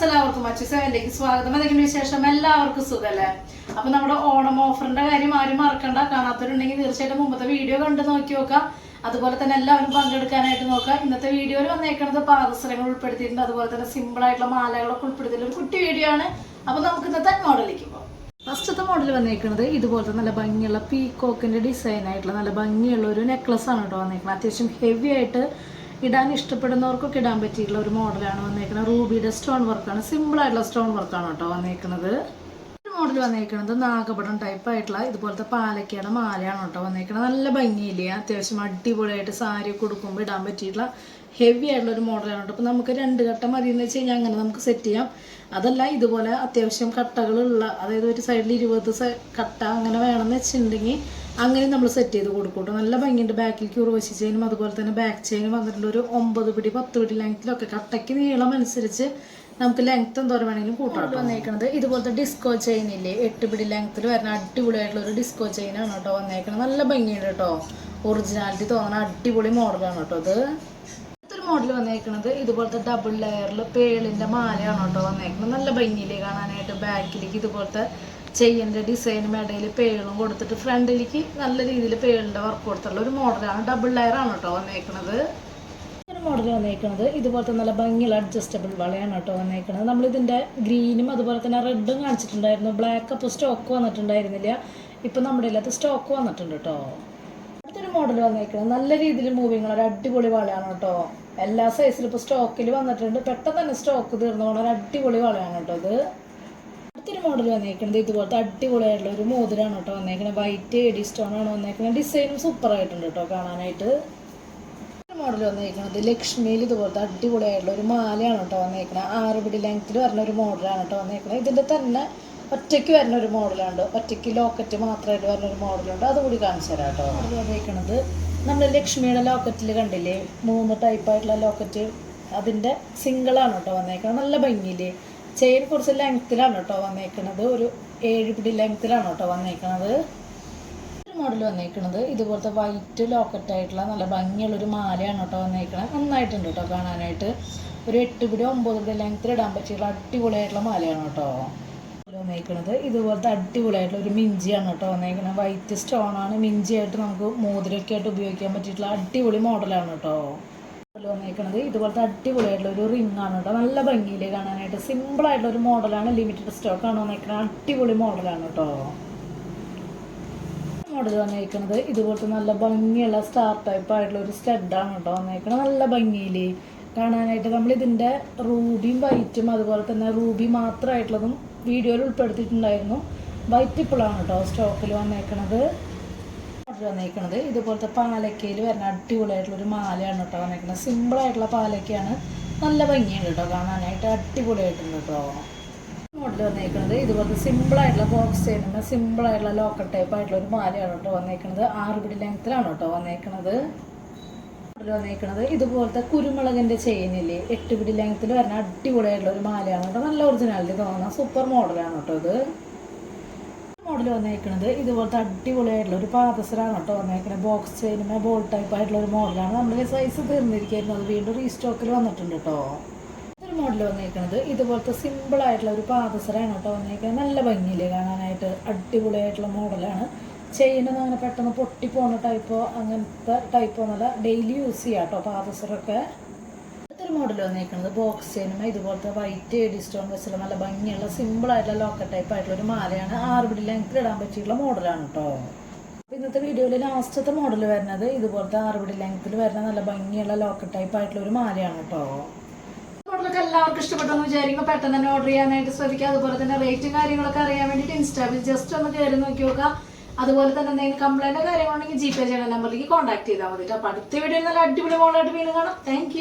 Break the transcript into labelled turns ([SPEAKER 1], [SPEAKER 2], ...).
[SPEAKER 1] Friends എല്ലാവർക്കും മറ്റു സെവനിലേക്ക് സ്വാഗതം. എന്തെങ്കിലും വിശേഷം? എല്ലാവർക്കും സുഖല്ലേ? അപ്പൊ നമ്മുടെ ഓണം ഓഫറിന്റെ കാര്യം ആരും മറക്കണ്ട. കാണാത്തവരുണ്ടെങ്കിൽ തീർച്ചയായിട്ടും മുമ്പത്തെ വീഡിയോ കണ്ടു നോക്കി നോക്കാം. അതുപോലെ തന്നെ എല്ലാവരും പങ്കെടുക്കാനായിട്ട് നോക്കാം. ഇന്നത്തെ വീഡിയോയിൽ വന്നേക്കുന്നത് പാദസരങ്ങൾ ഉൾപ്പെടുത്തിയിട്ടുണ്ട്. അതുപോലെ തന്നെ സിമ്പിൾ ആയിട്ടുള്ള മാലകളൊക്കെ ഉൾപ്പെടുത്തിയിട്ടുള്ള ഒരു കുട്ടി വീഡിയോ ആണ്. അപ്പൊ നമുക്ക് ഇന്നത്തെ മോഡലിലേക്ക് പോകാം ഫസ്റ്റത്തെ മോഡൽ വന്നേക്കുന്നത് ഇതുപോലത്തെ നല്ല ഭംഗിയുള്ള പീകോക്കിന്റെ ഡിസൈൻ ആയിട്ടുള്ള നല്ല ഭംഗിയുള്ള ഒരു നെക്ലസ് ആണ് കേട്ടോ വന്നേക്കുന്നത് അത്യാവശ്യം ഹെവി ആയിട്ട് ഇടാൻ ഇഷ്ടപ്പെടുന്നവർക്കൊക്കെ ഇടാൻ പറ്റിയിട്ടുള്ള ഒരു മോഡലാണ് വന്നേക്കുന്നത്. റൂബിയുടെ സ്റ്റോൺ വർക്കാണ് സിമ്പിൾ ആയിട്ടുള്ള സ്റ്റോൺ വർക്കാണ് കേട്ടോ വന്നേക്കുന്നത്. മോഡൽ വന്നേക്കുന്നത് നാഗപടം ടൈപ്പ് ആയിട്ടുള്ള ഇതുപോലത്തെ പാലക്കയുടെ മാലയാണ് കേട്ടോ വന്നേക്കുന്നത്. നല്ല ഭംഗിയില്ലേ? അത്യാവശ്യം അടിപൊളിയായിട്ട് സാരി കൊടുക്കുമ്പോൾ ഇടാൻ പറ്റിയിട്ടുള്ള ഹെവി ആയിട്ടുള്ള ഒരു മോഡലാണ് കേട്ടോ. അപ്പോൾ നമുക്ക് രണ്ട് കട്ട മതി എന്ന് വെച്ച് കഴിഞ്ഞാൽ അങ്ങനെ നമുക്ക് സെറ്റ് ചെയ്യാം. അതല്ല ഇതുപോലെ അത്യാവശ്യം കട്ടകളുള്ള അതായത് ഒരു സൈഡിൽ ഇരുപത് കട്ട അങ്ങനെ വേണമെന്ന് വെച്ചിട്ടുണ്ടെങ്കിൽ അങ്ങനെ നമ്മൾ സെറ്റ് ചെയ്ത് കൊടുക്കൂട്ടോ. നല്ല ഭംഗിയുണ്ട്. ബാക്കിലേക്ക് ഉറവശി ചെയിനും അതുപോലെ തന്നെ ബാക്ക് ചെയിനും വന്നിട്ടുള്ള ഒരു ഒമ്പത് പിടി പത്ത് പിടി ലെങ്ത്തിലൊക്കെ കട്ടയ്ക്ക് നീളം അനുസരിച്ച് നമുക്ക് ലെങ്ത് എന്തോരം വേണമെങ്കിലും കൂട്ടാം വന്നേക്കണത്. ഇതുപോലത്തെ ഡിസ്കോ ചെയിൻ ഇല്ലേ? എട്ട് പിടി ലെങ്ത്തിൽ വരുന്ന അടിപൊളിയായിട്ടുള്ള ഒരു ഡിസ്കോ ചെയിനാണ് കേട്ടോ വന്നേക്കണത്. നല്ല ഭംഗിയുണ്ട് കേട്ടോ. ഒറിജിനാലിറ്റി തോന്നുന്ന അടിപൊളി മോഡലാണ് കേട്ടോ അത്. അടുത്തൊരു മോഡൽ വന്നേക്കണത് ഇതുപോലത്തെ ഡബിൾ ലെയറിൽ പേളിന്റെ മാലയാണ് കേട്ടോ വന്നേക്കുന്നത് നല്ല ഭംഗിയിലേ കാണാനായിട്ട്. ബാക്കിലേക്ക് ഇതുപോലത്തെ ചെയിന്റെ ഡിസൈനും ഇടയിൽ പേളും കൊടുത്തിട്ട് ഫ്രണ്ടിലേക്ക് നല്ല രീതിയിൽ പേളിന്റെ വർക്ക് കൊടുത്തുള്ള ഒരു മോഡലാണ് ഡബിൾ ലെയർ ആണ് കേട്ടോ വന്നേക്കണത്. ഒരു മോഡൽ വന്നേക്കുന്നത് ഇതുപോലത്തെ നല്ല ഭംഗിയുള്ള അഡ്ജസ്റ്റബിൾ വളയാണ് കേട്ടോ വന്നേക്കുന്നത് നമ്മളിതിന്റെ ഗ്രീനും അതുപോലെ തന്നെ റെഡും കാണിച്ചിട്ടുണ്ടായിരുന്നു. ബ്ലാക്ക് അപ്പോൾ സ്റ്റോക്ക് വന്നിട്ടുണ്ടായിരുന്നില്ല. ഇപ്പം നമ്മുടെ ഇല്ലാത്ത സ്റ്റോക്ക് വന്നിട്ടുണ്ട് കേട്ടോ. അടുത്തൊരു മോഡൽ വന്നേക്കുന്നത് നല്ല രീതിയിൽ മൂവിങ് ഉള്ള ഒരു അടിപൊളി വളയാണ് കേട്ടോ. എല്ലാ സൈസിലും ഇപ്പോൾ സ്റ്റോക്കിൽ വന്നിട്ടുണ്ട്. പെട്ടെന്ന് തന്നെ സ്റ്റോക്ക് തീർന്നു പോകുന്ന ഒരു അടിപൊളി വളയാണ് കേട്ടോ ഇത്. അടുത്തൊരു മോഡൽ വന്നേക്കുന്നത് ഇതുപോലത്തെ അടിപൊളിയായിട്ടുള്ള ഒരു മോതിരാണ് കേട്ടോ വന്നേക്കുന്നത് വൈറ്റ് എഡി സ്റ്റോൺ ആണ് വന്നേക്കുന്നത് ഡിസൈനും സൂപ്പർ ആയിട്ടുണ്ട് കേട്ടോ കാണാനായിട്ട്. മോഡൽ വന്നേക്കുന്നത് ലക്ഷ്മിയിൽ ഇതുപോലത്തെ അടിപൊളിയായിട്ടുള്ള ഒരു മാലയാണ് കേട്ടോ വന്നേക്കുന്നത് ആറ് പിടി ലെങ്ത്തിൽ വരുന്ന ഒരു മോഡലാണ് കേട്ടോ വന്നേക്കുന്നത് ഇതിന്റെ തന്നെ ഒറ്റയ്ക്ക് വരുന്ന ഒരു മോഡലുണ്ട് ഒറ്റയ്ക്ക് ലോക്കറ്റ് മാത്രമായിട്ട് വരുന്ന ഒരു മോഡലുണ്ട് അതുകൂടി കാണിച്ചു തരാം കേട്ടോ. മോഡൽ വന്നേക്കുന്നത് നമ്മൾ ലക്ഷ്മിയുടെ ലോക്കറ്റിൽ കണ്ടില്ലേ? മൂന്ന് ടൈപ്പായിട്ടുള്ള ലോക്കറ്റ് അതിന്റെ സിംഗിളാണ് കേട്ടോ വന്നേക്കുന്നത് നല്ല ഭംഗിയില്ലേ? ചെയിൻ കുറച്ച് ലെങ്ത്തിലാണ് കേട്ടോ വന്നേക്കുന്നത് ഒരു ഏഴ് പിടി ലെങ്ത്തിലാണ് കേട്ടോ വന്നേക്കുന്നത് മോഡൽ വന്നേക്കുന്നത് ഇതുപോലത്തെ വൈറ്റ് ലോക്കറ്റ് ആയിട്ടുള്ള നല്ല ഭംഗിയുള്ള ഒരു മാലയാണ് കേട്ടോ വന്നേക്കുന്നത് നന്നായിട്ടുണ്ട് കേട്ടോ കാണാനായിട്ട്. ഒരു എട്ട് പിടി ഒമ്പത് പിടി ലെങ്ത്തിൽ ഇടാൻ പറ്റിയുള്ള അടിപൊളിയായിട്ടുള്ള മാലയാണ് കേട്ടോ വന്നേക്കുന്നത് ഇതുപോലത്തെ അടിപൊളിയായിട്ടുള്ള ഒരു മിഞ്ചിയാണ് കേട്ടോ വന്നേക്കുന്നത് വൈറ്റ് സ്റ്റോൺ ആണ്. മിഞ്ചിയായിട്ട് നമുക്ക് മോതിരൊക്കെ ആയിട്ട് ഉപയോഗിക്കാൻ പറ്റിയിട്ടുള്ള അടിപൊളി മോഡലാണ് കേട്ടോ. വന്നേക്കുന്നത് ഇതുപോലത്തെ അടിപൊളിയായിട്ടുള്ള ഒരു റിംഗ് ആണ് കേട്ടോ. നല്ല ഭംഗിയിൽ കാണാനായിട്ട്. സിമ്പിൾ ആയിട്ടുള്ള ഒരു മോഡലാണ്. ലിമിറ്റഡ് സ്റ്റോക്ക് ആണ് വന്നേക്കുന്നത് അടിപൊളി മോഡലാണ് കേട്ടോ. മോഡൽ വന്നേക്കുന്നത് ഇതുപോലത്തെ നല്ല ഭംഗിയുള്ള സ്റ്റാർ ടൈപ്പ് ആയിട്ടുള്ള ഒരു സ്റ്റഡാണ് കേട്ടോ വന്നേക്കുന്നത് നല്ല ഭംഗിയിൽ കാണാനായിട്ട് നമ്മൾ ഇതിന്റെ റൂബിയും വൈറ്റും അതുപോലെ തന്നെ റൂബി മാത്രമായിട്ടുള്ളതും വീഡിയോയിൽ ഉൾപ്പെടുത്തിയിട്ടുണ്ടായിരുന്നു. വൈറ്റ് ഇപ്പോഴാണ് കേട്ടോ സ്റ്റോക്കിൽ വന്നേക്കണത്. മോഡൽ വന്നേക്കണത്. ഇതുപോലത്തെ പാലക്കയിൽ വരുന്ന അടിപൊളിയായിട്ടുള്ള ഒരു മാലയാണ് കേട്ടോ വന്നേക്കുന്നത് സിമ്പിളായിട്ടുള്ള പാലക്കയാണ്. നല്ല ഭംഗിയുണ്ട് കേട്ടോ കാണാനായിട്ട്. അടിപൊളിയായിട്ടുണ്ട് കേട്ടോ. മോഡൽ വന്നേക്കുന്നത് ഇതുപോലത്തെ സിമ്പിൾ ആയിട്ടുള്ള ബോക്സ് ചെയ്യുന്ന സിമ്പിൾ ആയിട്ടുള്ള ലോക്കൽ ടൈപ്പ് ആയിട്ടുള്ള ഒരു മാലയാണ് കേട്ടോ വന്നേക്കുന്നത് ആറ് പിടി ലെങ്ത്തിലാണ് കേട്ടോ വന്നേക്കുന്നത് മോഡൽ വന്നേക്കുന്നത് ഇതുപോലത്തെ കുരുമുളകിന്റെ ചെയിനില്ലേ എട്ടുപിടി ലെങ്ത്തിൽ വരുന്ന അടിപൊളിയായിട്ടുള്ള ഒരു മാലയാണ് കേട്ടോ. നല്ല ഒറിജിനാലിറ്റി തോന്നുന്ന സൂപ്പർ മോഡലാണ് കേട്ടോ ഇത്. മോഡൽ വന്നേക്കുന്നത് ഇതുപോലത്തെ അടിപൊളിയായിട്ടുള്ള ഒരു പാദസരാണ് കേട്ടോ വന്നേക്കുന്നത് ബോക്സ് ചെയിനുമേ ബോൾ ടൈപ്പ് ആയിട്ടുള്ള ഒരു മോഡലാണ് നമ്മുടെ സൈസ് തീർന്നിരിക്കുന്നത് അത് വീണ്ടും റീസ്റ്റോക്കിൽ വന്നിട്ടുണ്ട് കേട്ടോ. ഒരു മോഡൽ വന്നേക്കുന്നത് ഇതുപോലത്തെ സിമ്പിൾ ആയിട്ടുള്ള ഒരു പാദസരാണ് കേട്ടോ വന്നേക്കുന്നത് നല്ല ഭംഗിയില്ലേ കാണാനായിട്ട് അടിപൊളിയായിട്ടുള്ള മോഡലാണ് ചെയിനൊന്നും അങ്ങനെ പെട്ടെന്ന് പൊട്ടി പോകുന്ന ടൈപ്പോ അങ്ങനത്തെ ടൈപ്പോ എന്നല്ല. ഡെയിലി യൂസ് ചെയ്യാം കേട്ടോ പാദസരമൊക്കെ. അടുത്തൊരു മോഡൽ വന്നിരിക്കുന്നത് ബോക്സ് ചെയിനുമേ ഇതുപോലത്തെ വൈറ്റ് എഡി സ്റ്റോൺ വെച്ചുള്ള നല്ല ഭംഗിയുള്ള സിമ്പിൾ ആയിട്ടുള്ള ലോക്കർ ടൈപ്പ് ആയിട്ടുള്ള ഒരു മാലയാണ് ആറുപിടി ലെങ്ത്തിൽ ഇടാൻ പറ്റിയിട്ടുള്ള മോഡലാണ് കേട്ടോ ഇന്നത്തെ വീഡിയോയിൽ ലാസ്റ്റത്തെ മോഡൽ വരുന്നത് ഇതുപോലത്തെ ആറുപിടി ലെങ്ത്തിൽ വരുന്ന നല്ല ഭംഗിയുള്ള ലോക്കർ ടൈപ്പ് ആയിട്ടുള്ള ഒരു മാലയാണ് കേട്ടോ മോഡലൊക്കെ എല്ലാവർക്കും ഇഷ്ടപ്പെട്ടെന്ന് വിചാരിക്കുമ്പോൾ പെട്ടെന്ന് തന്നെ ഓർഡർ ചെയ്യാനായിട്ട് ശ്രമിക്കുക അതുപോലെ തന്നെ റേറ്റും കാര്യങ്ങളൊക്കെ അറിയാൻ വേണ്ടിയിട്ട് ഇൻസ്റ്റാഗ്രാമിൽ ജസ്റ്റ് ഒന്ന് കയറി നോക്കി നോക്കുക. അതുപോലെ തന്നെ എന്തെങ്കിലും കംപ്ലൈന്റോ കാര്യങ്ങളുണ്ടെങ്കിൽ ജി പേ ചെയ്യുന്ന നമ്പറിലേക്ക് കോൺടാക്ട് ചെയ്താൽ മതി അപ്പോൾ അടുത്ത വീഡിയോയിൽ നല്ല അടിപൊളി മോളായിട്ട് വീണ്ടും കാണാം. താങ്ക്